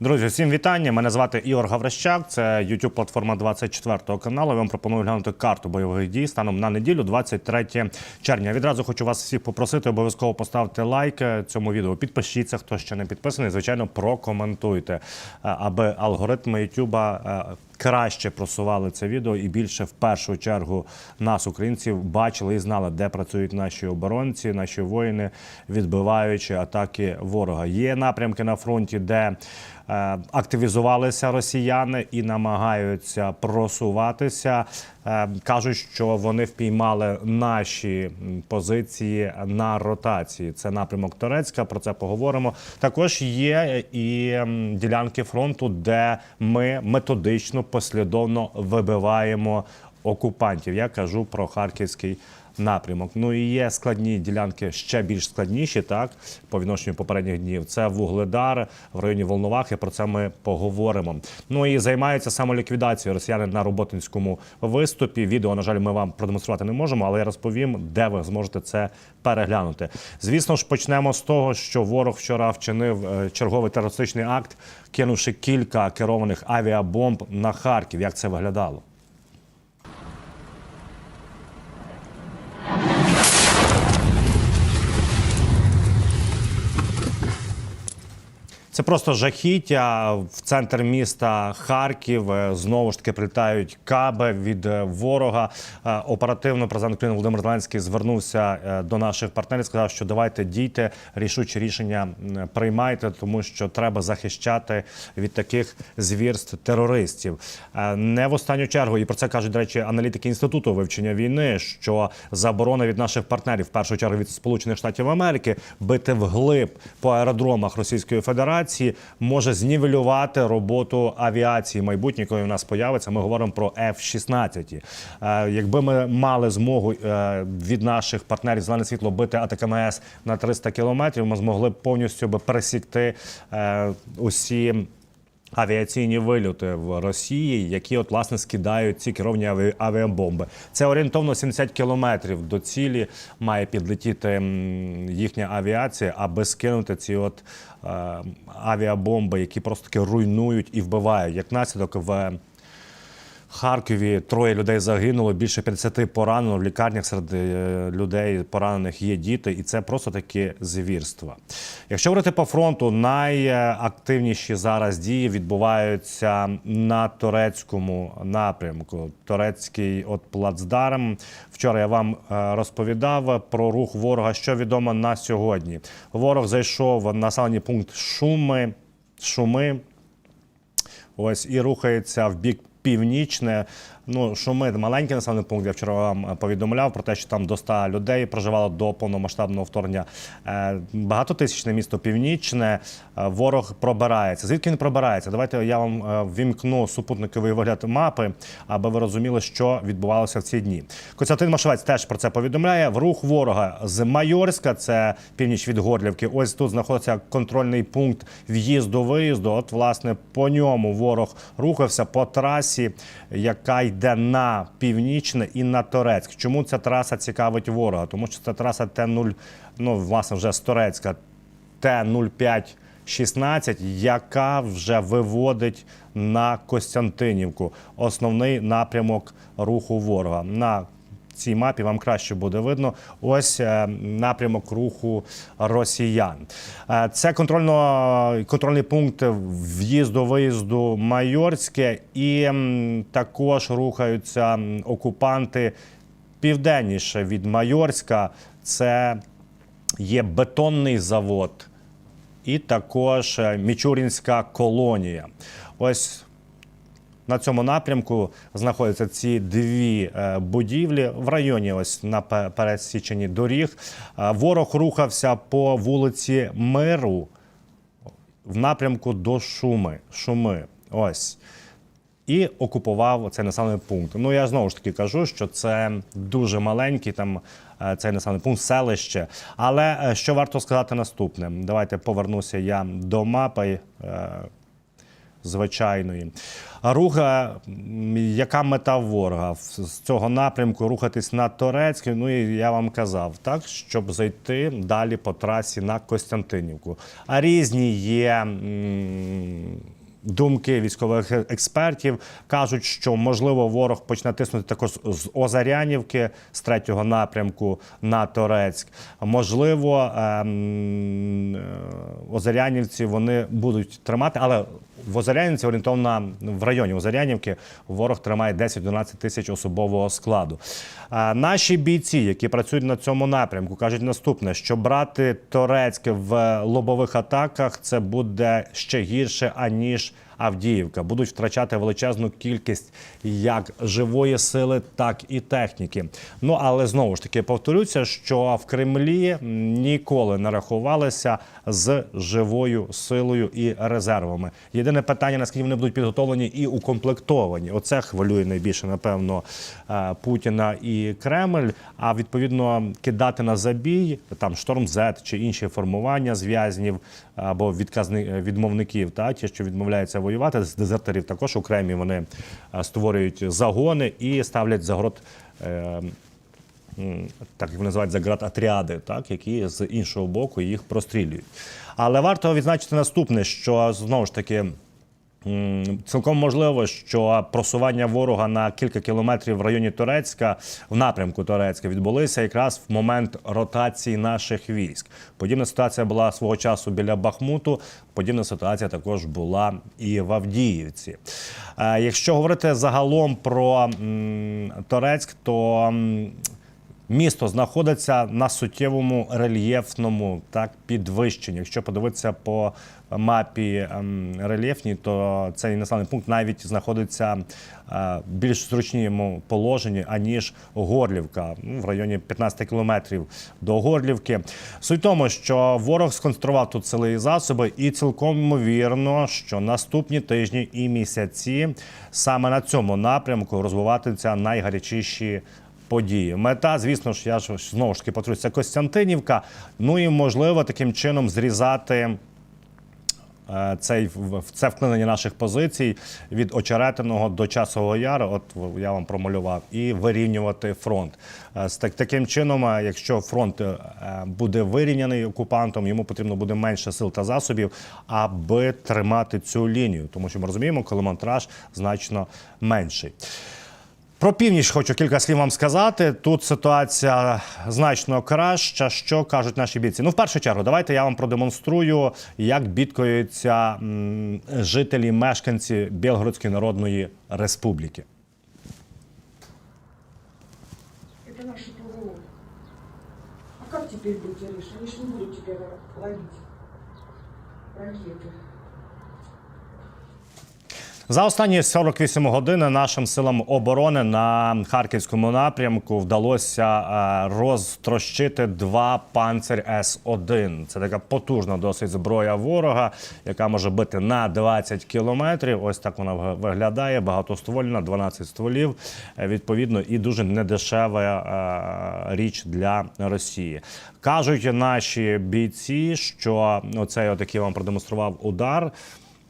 Друзі, всім вітання. Мене звати Ігор Гаврищак. Це youtube платформа 24 каналу. Я вам пропоную глянути карту бойових дій станом на неділю, 23 червня. Відразу хочу вас всіх попросити обов'язково поставити лайк цьому відео. Підпишіться, хто ще не підписаний. Звичайно, прокоментуйте, е, аби алгоритми Ютуба е, краще просували це відео і більше в першу чергу нас, українців, бачили і знали, де працюють наші оборонці, наші воїни, відбиваючи атаки ворога. Є напрямки на фронті, де е, активізувалися росіяни і намагаються просуватися. Е, Кажуть, що вони впіймали наші позиції на ротації. Це напрямок Торецька. Про це поговоримо. Також є і ділянки фронту, де ми методично послідовно вибиваємо окупантів. Я кажу про харківський напрямок. Ну і є складні ділянки ще більш складніші, так по відношенню попередніх днів. Це Вугледар в районі Волновахи. Про це ми поговоримо. Ну і займаються самоліквідацією росіяни на роботинському виступі. Відео, на жаль, ми вам продемонструвати не можемо, але я розповім, де ви зможете це переглянути. Звісно ж, почнемо з того, що ворог вчора вчинив е, черговий терористичний акт, кинувши кілька керованих авіабомб на Харків. Як це виглядало? Це просто жахіття в центр міста Харків. Е, Знову ж таки прилітають каби від е, ворога. Е, Оперативно президент України Володимир Зеленський звернувся до наших партнерів. Сказав, що давайте дійте, рішучі рішення приймайте, тому що треба захищати від таких звірств терористів. Не в останню чергу, і про це кажуть, до речі, аналітики інституту вивчення війни, що заборона від наших партнерів, в першу чергу від Сполучених Штатів Америки, бити вглиб по аеродромах Російської Федерації може знівелювати роботу авіації майбутньої, коли в нас появиться. Ми говоримо про F-16. Е, Якби ми мали змогу е, від наших партнерів зелене світло бити АТКМС на 300 кілометрів, ми змогли б повністю би пересікти е, усі. Авіаційні вильоти в Росії, які от власне скидають ці керовані аві- авіабомби. Це орієнтовно 70 кілометрів до цілі має підлетіти їхня авіація, аби скинути ці от авіабомби, які просто таки руйнують і вбивають. Як наслідок в Харкові троє людей загинуло, більше 50 поранено. В лікарнях серед е, людей поранених є діти, і це просто такі звірства. Якщо говорити по фронту, найактивніші зараз дії відбуваються на турецькому напрямку. Турецький от плацдарм. Вчора я вам е, розповідав про рух ворога. Що відомо на сьогодні? Ворог зайшов в населений пункт Шуми. Шуми. Ось і рухається в бік північне. Ну, Шуми маленький населений пункт. Я вчора вам е, повідомляв про те, що там до 100 людей проживало до повномасштабного вторгнення. Е, Багатотисячне місто північне. Е, Ворог пробирається. Звідки він пробирається? Давайте я вам вімкну супутниковий вигляд мапи, аби ви розуміли, що відбувалося в ці дні. Костянтин Машевець теж про це повідомляє. В рух ворога з Майорська, це північ від Горлівки. Ось тут знаходиться контрольний пункт в'їзду-виїзду. От, власне, по ньому ворог рухався по трасі, яка йде на північне і на Торецьк. Чому ця траса цікавить ворога? Тому що це траса Т-0, ну, власне, вже з Торецька, Т-05-16, яка вже виводить на Костянтинівку. Основний напрямок руху ворога. На цій мапі вам краще буде видно. Ось е, напрямок руху росіян. Е, Це контрольно, контрольний пункт в'їзду-виїзду Майорське, і також рухаються окупанти південніше від Майорська. Це є бетонний завод і також е, Мічурінська колонія. Ось на цьому напрямку знаходяться ці дві е, будівлі в районі, ось на пересіченні доріг. Е, Ворог рухався по вулиці Миру в напрямку до Шуми. Шуми. Ось. І окупував цей населений пункт. Ну я знову ж таки кажу, що це дуже маленький там е, цей населений пункт, селище. Але що варто сказати наступне? Давайте повернуся я до мапи. Звичайної. Руха, м, яка мета ворога з цього напрямку рухатись на Торецький, Ну і я вам казав, так щоб зайти далі по трасі на Костянтинівку. А різні є. м, Думки військових експертів кажуть, що можливо ворог почне тиснути також з Озарянівки з третього напрямку на Торецьк. Можливо, ем, е, Озарянівці вони будуть тримати, але в Озарянівці орієнтовно в районі Озарянівки ворог тримає 10-12 тисяч особового складу. Е, Наші бійці, які працюють на цьому напрямку, кажуть наступне: що брати Торецьк в лобових атаках це буде ще гірше аніж. Авдіївка будуть втрачати величезну кількість як живої сили, так і техніки. Ну але знову ж таки повторюся, що в Кремлі ніколи не рахувалися з живою силою і резервами. Єдине питання, наскільки вони будуть підготовлені і укомплектовані. Оце хвилює найбільше, напевно, е, Путіна і Кремль. А відповідно кидати на забій там шторм Z чи інші формування зв'язнів або відказни відмовників, та ті, що відмовляються воювати з дезертерів, також окремі вони е, створюють загони і ставлять загрот. е, так як вони називають заградотряди, так які з іншого боку їх прострілюють. Але варто відзначити наступне, що знову ж таки. Цілком можливо, що просування ворога на кілька кілометрів в районі Турецька в напрямку Турецька відбулися якраз в момент ротації наших військ. Подібна ситуація була свого часу біля Бахмуту. Подібна ситуація також була і в Авдіївці. Е, Якщо говорити загалом про м, Торецьк, то Місто знаходиться на суттєвому рельєфному так підвищенні. Якщо подивитися по мапі ем, рельєфній, то цей населений пункт навіть знаходиться е, в більш зручному положенні аніж Горлівка, ну, в районі 15 кілометрів до Горлівки. Суть тому, що ворог сконцентрував тут сили і засоби, і цілком ймовірно, що наступні тижні і місяці саме на цьому напрямку розвиватимуться найгарячіші події. Мета, звісно ж, я ж знову ж таки повторюю, це Костянтинівка. Ну і можливо таким чином зрізати. е, Цей це вклинення наших позицій від очеретиного до часового яру. От я вам промалював, і вирівнювати фронт. Е, З так таким чином, е, якщо фронт буде вирівняний окупантом, йому потрібно буде менше сил та засобів, аби тримати цю лінію, тому що ми розуміємо, кілометраж значно менший. Про північ хочу кілька слів вам сказати. Тут ситуація значно краща. Що кажуть наші бійці? Ну, в першу чергу, давайте я вам продемонструю, як бідкаються м, жителі, мешканці Білгородської Народної Республіки. Это наши ПВО. А как теперь быть, Ариш? Они же не будут тебя ловить. Ракеты. За останні 48 годин нашим силам оборони на харківському напрямку вдалося е, розтрощити два панцир С-1. Це така потужна досить зброя ворога, яка може бити на 20 кілометрів. Ось так вона виглядає. Багатоствольна, 12 стволів. Е, Відповідно, і дуже недешева е, річ для Росії. Кажуть наші бійці, що оцей, який вам продемонстрував удар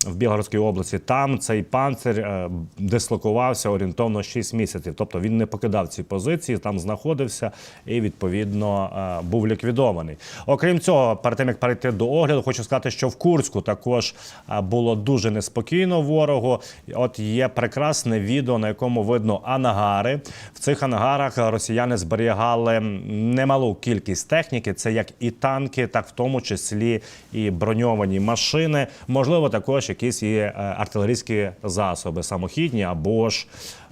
в Білгородській області. Там цей панцир е, дислокувався орієнтовно 6 місяців. Тобто він не покидав ці позиції, там знаходився і відповідно е, був ліквідований. Окрім цього, перед тим як перейти до огляду, хочу сказати, що в Курську також е, було дуже неспокійно ворогу. От є прекрасне відео, на якому видно анагари. В цих анагарах росіяни зберігали немалу кількість техніки. Це як і танки, так в тому числі і броньовані машини. Можливо, також якісь і е, артилерійські засоби, самохідні або ж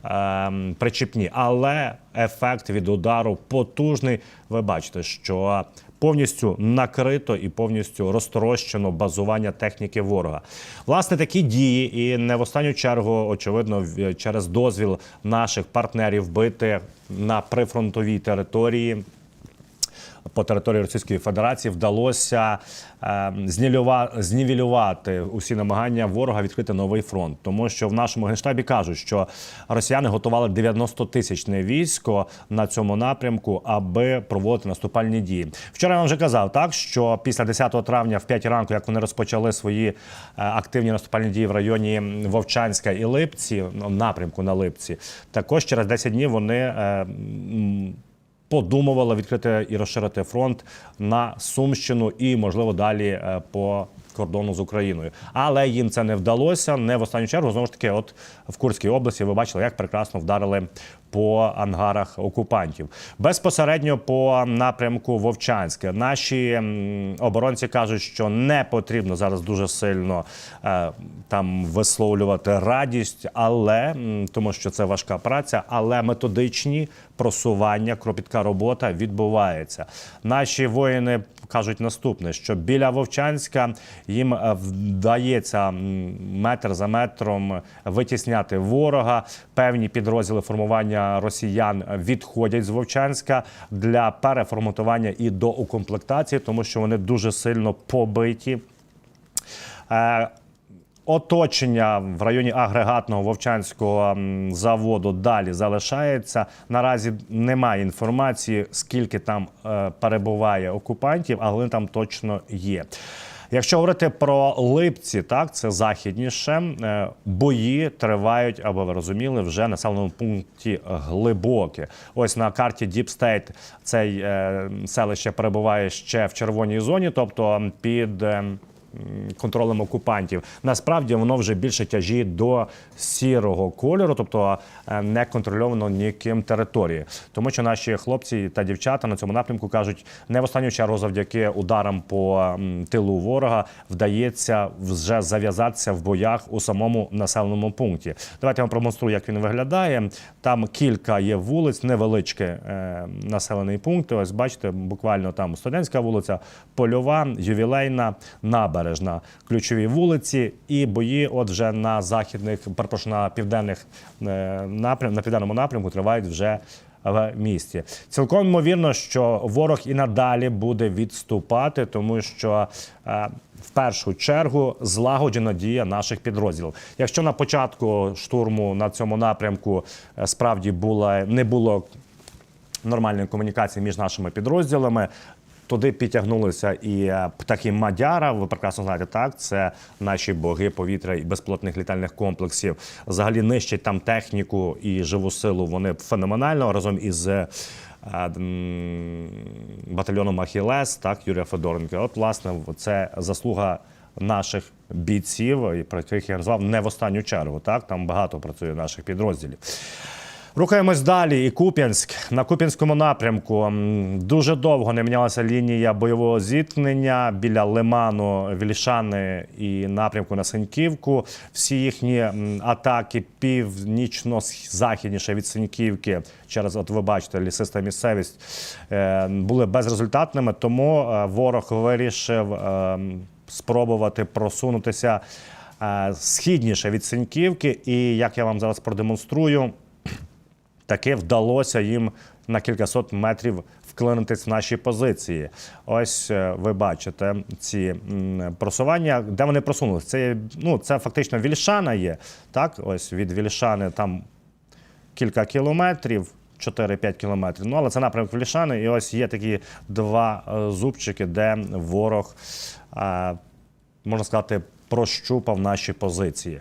ем, причіпні. Але ефект від удару потужний. Ви бачите, що повністю накрито і повністю розтрощено базування техніки ворога. Власне, такі дії, і не в останню чергу, очевидно, через дозвіл наших партнерів бити на прифронтовій території по території Російської Федерації вдалося е, знівелювати усі намагання ворога відкрити новий фронт, тому що в нашому генштабі кажуть, що росіяни готували 90 тисячне військо на цьому напрямку, аби проводити наступальні дії. Вчора я вам вже казав, так що після 10 травня в 5 ранку, як вони розпочали свої е, активні наступальні дії в районі Вовчанська і Липці, ну, напрямку на Липці, також через 10 днів вони. Подумувала відкрити і розширити фронт на Сумщину і, можливо, далі е, по кордону з Україною. Але їм це не вдалося. Не в останню чергу знову ж таки, от в Курській області ви бачили, як прекрасно вдарили по ангарах окупантів. Безпосередньо по напрямку Вовчанське. Наші оборонці кажуть, що не потрібно зараз дуже сильно е, там висловлювати радість, але тому що це важка праця, але методичні просування, кропітка робота відбувається. Наші воїни кажуть наступне: що біля Вовчанська їм е, вдається метр за метром витісняти ворога. Певні підрозділи формування росіян відходять з Вовчанська для переформатування і доукомплектації, тому що вони дуже сильно побиті. Оточення в районі агрегатного вовчанського заводу далі залишається. Наразі немає інформації, скільки там е, перебуває окупантів, але там точно є. Якщо говорити про липці, так це західніше. е, Бої тривають, аби ви розуміли, вже в населеному пункті глибоке. Ось на карті State цей е, селище перебуває ще в червоній зоні, тобто під. Контролем окупантів. Насправді воно вже більше тяжіє до сірого кольору, тобто е, не контрольовано ніким території. Тому що наші хлопці та дівчата на цьому напрямку кажуть, не в останню чергу завдяки ударам по тилу ворога вдається вже зав'язатися в боях у самому населеному пункті. Давайте я вам продемонструю, як він виглядає. Там кілька є вулиць, невеличкий е, населений пункт. Ось бачите, буквально там студентська вулиця, польова, ювілейна, набережна, ключові вулиці і бої. От вже на західних, перепрошую, на південних е, напрям, на південному напрямку тривають вже. В місті цілком ймовірно, що ворог і надалі буде відступати, тому що е, в першу чергу злагоджена дія наших підрозділів. Якщо на початку штурму на цьому напрямку е, справді була не було нормальної комунікації між нашими підрозділами. Туди підтягнулися і е, птахи Мадяра. Ви прекрасно знаєте, так це наші боги повітря і безпілотних літальних комплексів. Взагалі нищать там техніку і живу силу. Вони феноменально разом із е, батальйоном Ахілес, так Юрія Федоренка. От, власне, це заслуга наших бійців, про яких я назвав не в останню чергу. Так там багато працює наших підрозділів. Рухаємось далі. І Куп'янськ на Куп'янському напрямку дуже довго не мінялася лінія бойового зіткнення біля Лиману, Вільшани і напрямку на Синьківку. Всі їхні атаки північно-західніше від Синьківки через, от ви бачите, лісиста місцевість е, були безрезультатними. Тому е, ворог вирішив е, спробувати просунутися східніше від Синьківки. І як я вам зараз продемонструю таки вдалося їм на кількасот метрів вклинитись в наші позиції. Ось е, ви бачите ці просування, де вони просунулися. Це, ну, це фактично Вільшана є. Так, ось від Вільшани там кілька кілометрів. 4-5 кілометрів. Ну, але це напрямок Вільшани. І ось є такі два е, зубчики, де ворог, е, можна сказати, прощупав наші позиції.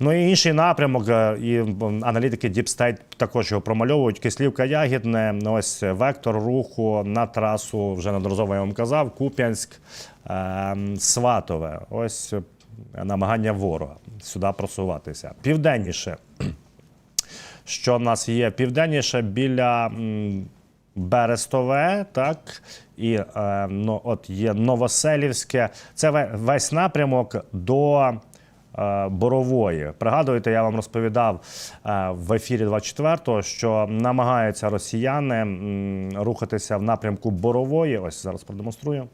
Ну і інший напрямок, е, і аналітики Deep State також його промальовують. Кислівка Ягідне, ну, ось вектор руху на трасу, вже неодноразово я вам казав, Куп'янськ, е, Сватове. Ось е, намагання ворога сюди просуватися. Південніше що в нас є південніше біля Берестове, так і е, ну, от є Новоселівське. Це ве- весь напрямок до е, Борової. Пригадуєте, я вам розповідав е, в ефірі 24-го, що намагаються росіяни м, рухатися в напрямку Борової. Ось зараз продемонструю.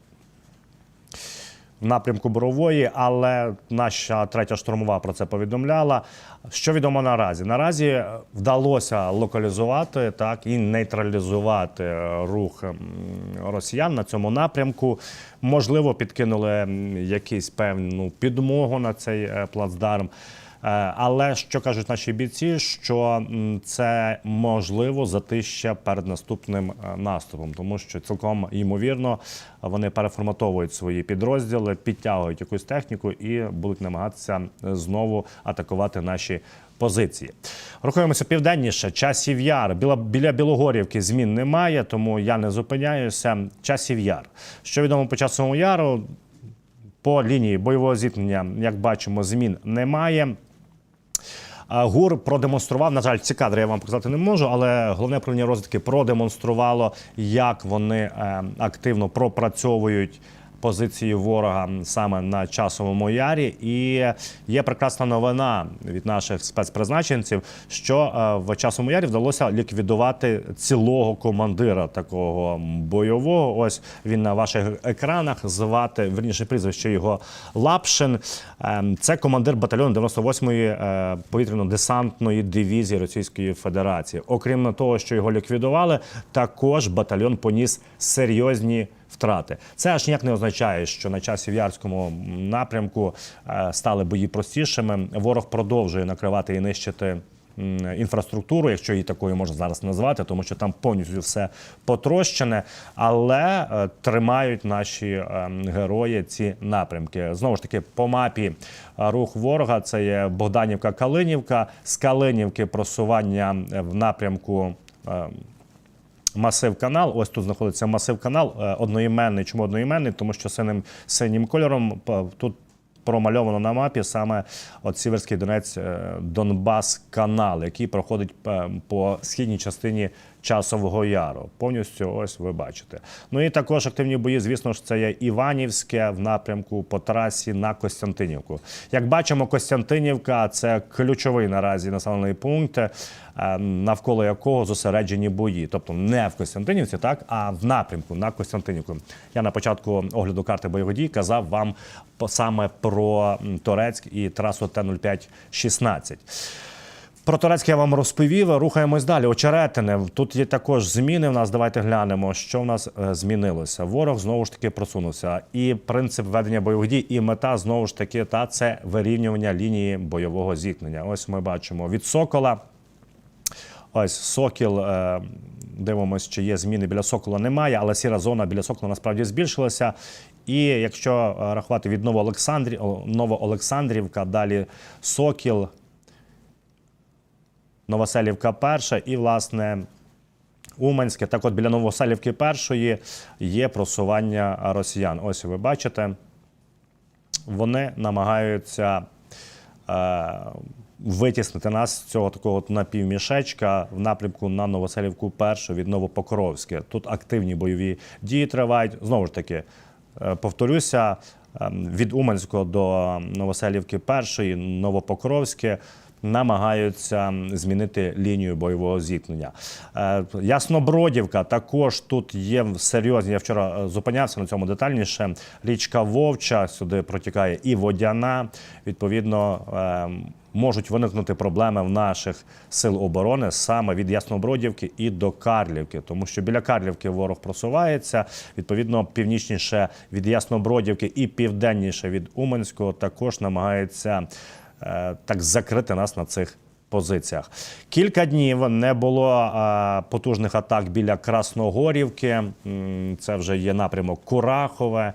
В напрямку Борової, але наша третя штурмова про це повідомляла. Що відомо наразі? Наразі вдалося локалізувати так і нейтралізувати рух росіян на цьому напрямку. Можливо, підкинули якісь певну підмогу на цей е, плацдарм. Е, Але що кажуть наші бійці, що це можливо затища перед наступним е, наступом, тому що цілком ймовірно вони переформатовують свої підрозділи, підтягують якусь техніку і будуть намагатися знову атакувати наші позиції. Рухаємося південніше. Часів яр. Біла, біля Білогорівки змін немає, тому я не зупиняюся. Часів яр. Що відомо по часовому яру? По лінії бойового зіткнення, як бачимо, змін немає. ГУР продемонстрував, на жаль, ці кадри я вам показати не можу, але головне управління розвідки продемонструвало, як вони е, активно пропрацьовують позиції ворога саме на часовому ярі. І є прекрасна новина від наших спецпризначенців, що е, в часовому ярі вдалося ліквідувати цілого командира такого бойового. Ось він на ваших екранах звати верніше прізвище його Лапшин. Ем, Це командир батальйону 98-ї е, повітряно-десантної дивізії Російської Федерації. Окрім того, що його ліквідували, також батальйон поніс серйозні втрати. Це аж ніяк не означає, що на часі в Ярському напрямку е, стали бої простішими. Ворог продовжує накривати і нищити. Інфраструктуру, якщо її такою можна зараз назвати, тому що там повністю все потрощене, але е, тримають наші е, герої ці напрямки. Знову ж таки, по мапі рух ворога це є Богданівка, Калинівка, з Калинівки просування в напрямку. Е, Масив канал. Ось тут знаходиться масив канал е, одноіменний. Чому одноіменний? Тому що синим синім кольором тут промальовано на мапі саме от Сіверський Донець е, Донбас канал, який проходить е, по східній частині часового яру. Повністю ось ви бачите. Ну і також активні бої, звісно ж, це є Іванівське в напрямку по трасі на Костянтинівку. Як бачимо, Костянтинівка це ключовий наразі населений пункт, е, навколо якого зосереджені бої. Тобто не в Костянтинівці, так, а в напрямку на Костянтинівку. Я на початку огляду карти бойових дій казав вам саме про Торецьк і трасу Т-05-16. Про Турецьке я вам розповів. Рухаємось далі. Очеретине. Тут є також зміни. У нас давайте глянемо, що в нас е, змінилося. Ворог знову ж таки просунувся. І принцип ведення бойових дій, і мета знову ж таки та це вирівнювання лінії бойового зіткнення. Ось ми бачимо від Сокола. Ось Сокіл. е, Дивимось, чи є зміни біля Сокола. Немає, але сіра зона біля Сокола насправді збільшилася. І якщо е, рахувати від Новоолександрів, Новоолександрівка, далі Сокіл, Новоселівка перша і, власне, Уманське. Так от біля Новоселівки першої є просування росіян. Ось ви бачите, вони намагаються е, витіснити нас з цього такого напівмішечка в напрямку на Новоселівку першу від Новопокровське. Тут активні бойові дії тривають. Знову ж таки, е, повторюся, е, від Уманського до Новоселівки першої, Новопокровське. Намагаються змінити лінію бойового зіткнення. Е, Яснобродівка також тут є серйозні. Я вчора е, зупинявся на цьому детальніше. Річка Вовча сюди протікає і водяна. Відповідно, е, можуть виникнути проблеми в наших сил оборони саме від Яснобродівки і до Карлівки, тому що біля Карлівки ворог просувається. Відповідно, північніше від Яснобродівки і південніше від Уманського також намагається так закрити нас на цих позиціях. Кілька днів не було е, потужних атак біля Красногорівки. Це вже є напрямок Курахове.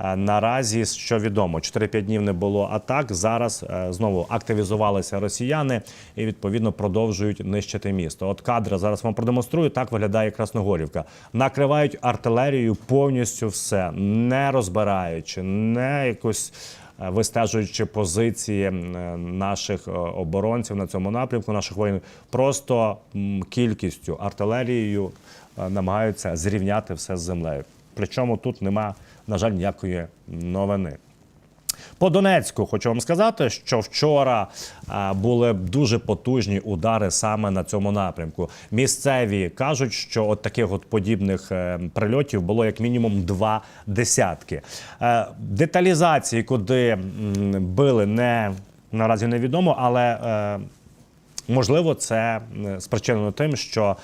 Е, Наразі що відомо, 4-5 днів не було атак. Зараз е, знову активізувалися росіяни і відповідно продовжують нищити місто. От кадри зараз вам продемонструю. Так виглядає Красногорівка. Накривають артилерією повністю все, не розбираючи, не якось. Е, Вистежуючи позиції наших е, оборонців на цьому напрямку, наших воїнів, просто кількістю артилерією е, намагаються зрівняти все з землею. Причому тут нема, на жаль, ніякої новини. По Донецьку хочу вам сказати, що вчора були дуже потужні удари саме на цьому напрямку. Місцеві кажуть, що от таких от подібних е, прильотів було як мінімум два десятки. Е, деталізації, куди били, не наразі невідомо, але е, можливо це е, спричинено тим, що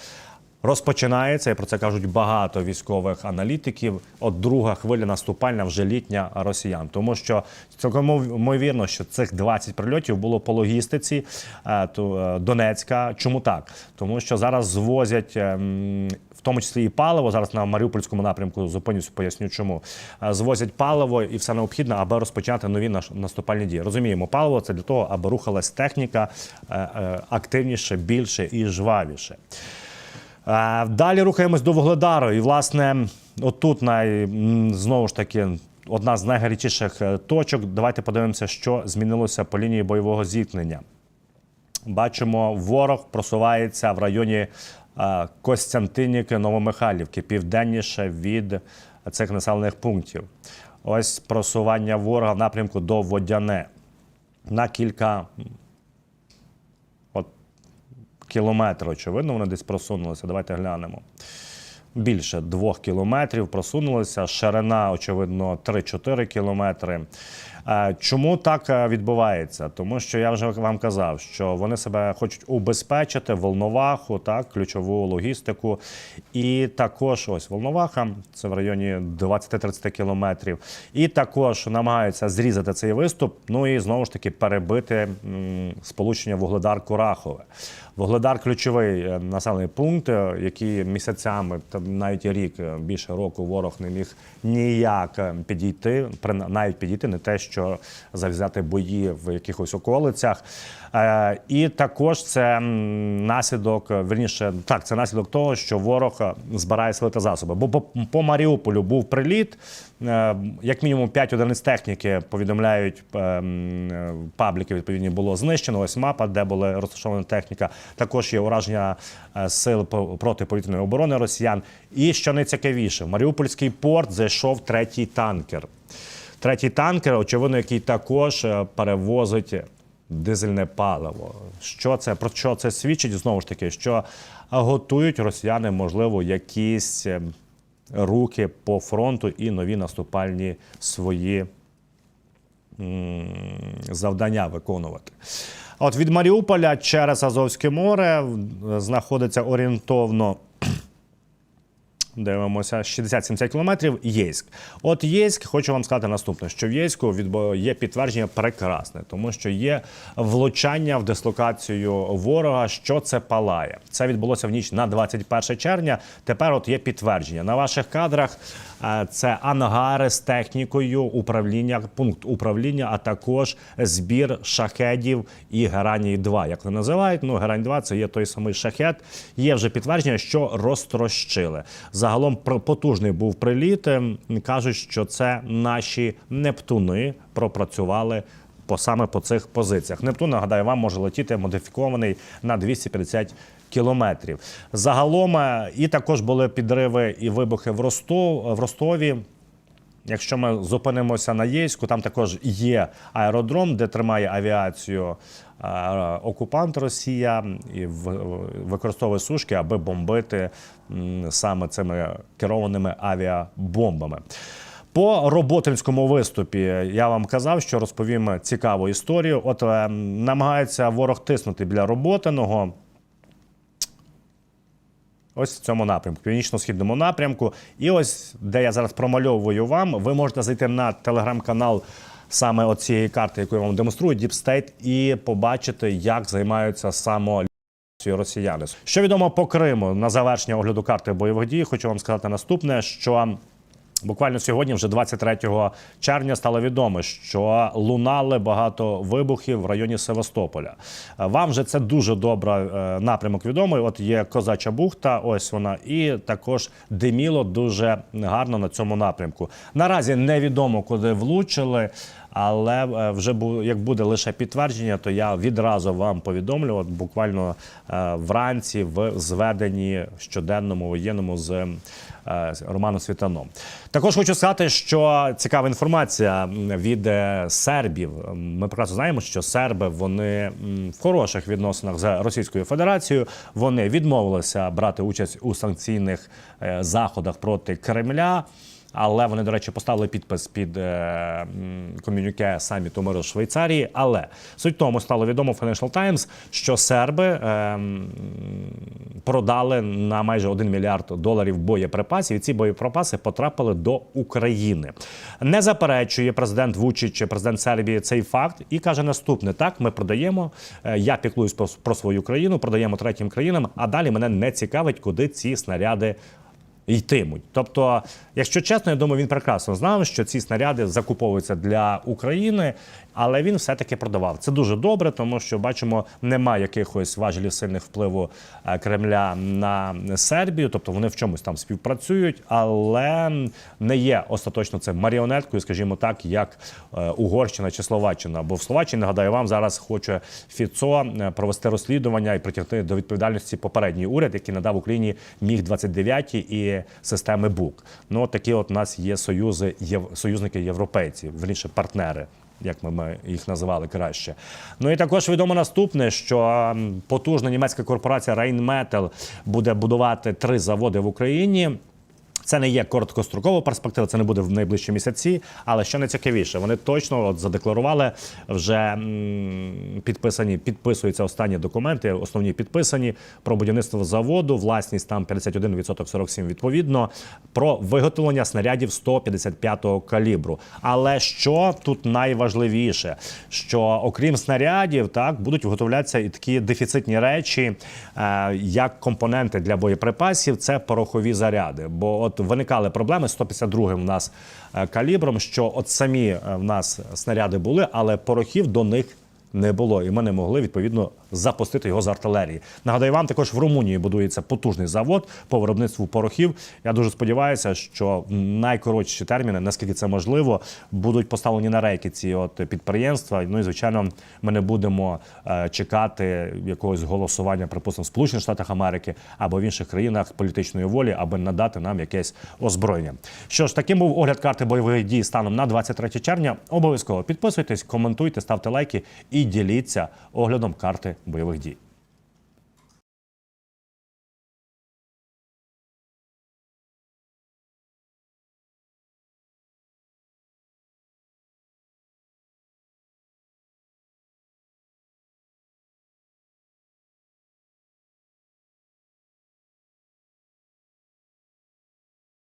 Розпочинається, і про це кажуть багато військових аналітиків. От друга хвиля наступальна вже літня росіян, тому що цілком ймовірно, що цих 20 прильотів було по логістиці е, е, Донецька. Чому так? Тому що зараз звозять. ем, В тому числі і паливо зараз на Маріупольському напрямку зупинюся, поясню, чому Е, звозять паливо і все необхідне, аби розпочати нові наступальні дії. Розуміємо, паливо це для того, аби рухалась техніка активніше, більше і жвавіше. Далі рухаємось до Вугледару. І, власне, отут най, знову ж таки одна з найгарячіших е, точок. Давайте подивимося, що змінилося по лінії бойового зіткнення. Бачимо, ворог просувається в районі е, Костянтинівки, Новомихайлівки, південніше від цих населених пунктів. Ось просування ворога в напрямку до Водяне на кілька кілометрів. Очевидно, вони десь просунулися. Давайте глянемо. Більше двох кілометрів просунулися. Ширина, очевидно, 3-4 кілометри. Чому так е, відбувається? Тому що я вже вам казав, що вони себе хочуть убезпечити волноваху, так, ключову логістику. І також ось Волноваха, це в районі 20-30 кілометрів. І також намагаються зрізати цей виступ. Ну і знову ж таки перебити сполучення Вугледар-Курахове. Вугледар ключовий е, населений пункт, е, який місяцями, та навіть рік, більше року ворог не міг ніяк підійти, навіть підійти, не те, що зав'язати бої в якихось околицях. Е, І також це наслідок, верніше, так, це наслідок того, що ворог е, збирає сили засоби. Бо по, по Маріуполю був приліт, е, як мінімум 5 одиниць техніки повідомляють е, м, е, пабліки. Відповідні було знищено. Ось мапа, де була розташована техніка. Також є ураження сил по- протиповітряної оборони росіян. І що найцікавіше, в Маріупольський порт зайшов третій танкер. Третій танкер, очевидно, який також е, перевозить дизельне паливо. Що це про що це свідчить? Знову ж таки, що готують росіяни, можливо, якісь е, руки по фронту і нові наступальні свої завдання виконувати. От від Маріуполя через Азовське море знаходиться орієнтовно Дивимося 60-70 кілометрів. Єйськ. От Єйськ, хочу вам сказати наступне: що в Єйську є підтвердження прекрасне, тому що є влучання в дислокацію ворога. Що це палає? Це відбулося в ніч на 21 червня. Тепер от є підтвердження на ваших кадрах. Це ангари з технікою управління, пункт управління, а також збір шахедів і гераній 2 Як вони називають? Ну герань 2 це є той самий шахет. Є вже підтвердження, що розтрощили. Загалом потужний був приліт. Ем, Кажуть, що це наші Нептуни пропрацювали. По саме по цих позиціях. Нептун, нагадаю, вам може летіти модифікований на 250 кілометрів. Загалом е, і також були підриви і вибухи в Ростов в Ростові. Якщо ми зупинимося на Єйську, там також є аеродром, де тримає авіацію е, окупант Росія і використовує сушки, аби бомбити саме цими керованими авіабомбами. По роботинському виступі я вам казав, що розповім цікаву історію. От е, намагається ворог тиснути біля роботиного. Ось в цьому напрямку, північно-східному напрямку. І ось, де я зараз промальовую вам, ви можете зайти на телеграм-канал саме оцієї карти, яку я вам демонструю, Deep State, і побачити, як займаються само росіяни. Що відомо по Криму на завершення огляду карти бойових дій, хочу вам сказати наступне, що Буквально сьогодні, вже 23 червня, стало відомо, що лунали багато вибухів в районі Севастополя. Е, Вам же це дуже добре е, напрямок відомий. От є Козача бухта, ось вона, і також диміло дуже гарно на цьому напрямку. Наразі невідомо, куди влучили. Але е, вже як буде лише підтвердження, то я відразу вам повідомлю, от буквально е, вранці в зведенні щоденному воєнному з е, Романом Світаном. Також хочу сказати, що цікава інформація від сербів. Ми прекрасно знаємо, що серби вони в хороших відносинах з Російською Федерацією. Вони відмовилися брати участь у санкційних заходах проти Кремля. Але вони, до речі, поставили підпис під е, комюніке саміту миру Швейцарії. Але суть тому стало відомо Financial Times, що серби е, продали на майже 1 мільярд доларів боєприпасів. І ці боєприпаси потрапили до України. Не заперечує президент Вучич, президент Сербії, цей факт і каже наступне: так, ми продаємо. е, Я піклуюсь про свою країну, продаємо третім країнам. А далі мене не цікавить, куди ці снаряди йтимуть. Тобто, якщо чесно, я думаю, він прекрасно знав, що ці снаряди закуповуються для України, але він все-таки продавав. Це дуже добре, тому що бачимо, немає якихось важелів сильних впливу е, Кремля на Сербію, тобто вони в чомусь там співпрацюють, але не є остаточно це маріонеткою, скажімо так, як е, Угорщина чи Словаччина. Бо в Словаччині, нагадаю вам, зараз хоче Фіцо е, провести розслідування і притягти до відповідальності попередній уряд, який надав Україні міг 29 і системи БУК. Ну такі от у нас є союзи, єв, союзники європейці, верніше партнери. Як ми, їх називали краще. Ну і також відомо наступне, що потужна німецька корпорація Rheinmetall буде будувати три заводи в Україні. Це не є короткострокова перспектива, це не буде в найближчі місяці. Але що найцікавіше, вони точно от задекларували вже підписані, підписуються останні документи, основні підписані про будівництво заводу, власність там 51%, 47 відповідно, про виготовлення снарядів 155-го калібру. Але що тут найважливіше, що окрім снарядів, так будуть виготовлятися і такі дефіцитні речі, е, як компоненти для боєприпасів, це порохові заряди. Бо от виникали проблеми з 152-м в нас е, калібром, що от самі е, в нас снаряди були, але порохів до них не було, і ми не могли відповідно запустити його з артилерії. Нагадаю, вам також в Румунії будується потужний завод по виробництву порохів. Я дуже сподіваюся, що найкоротші терміни, наскільки це можливо, будуть поставлені на рейки ці от підприємства. Ну і звичайно, ми не будемо е, чекати якогось голосування, припустимо, в Сполучених Штатах Америки або в інших країнах політичної волі, аби надати нам якесь озброєння. Що ж, таким був огляд карти бойових дій станом на 23 червня. Обов'язково підписуйтесь, коментуйте, ставте лайки діліться оглядом карти бойових дій.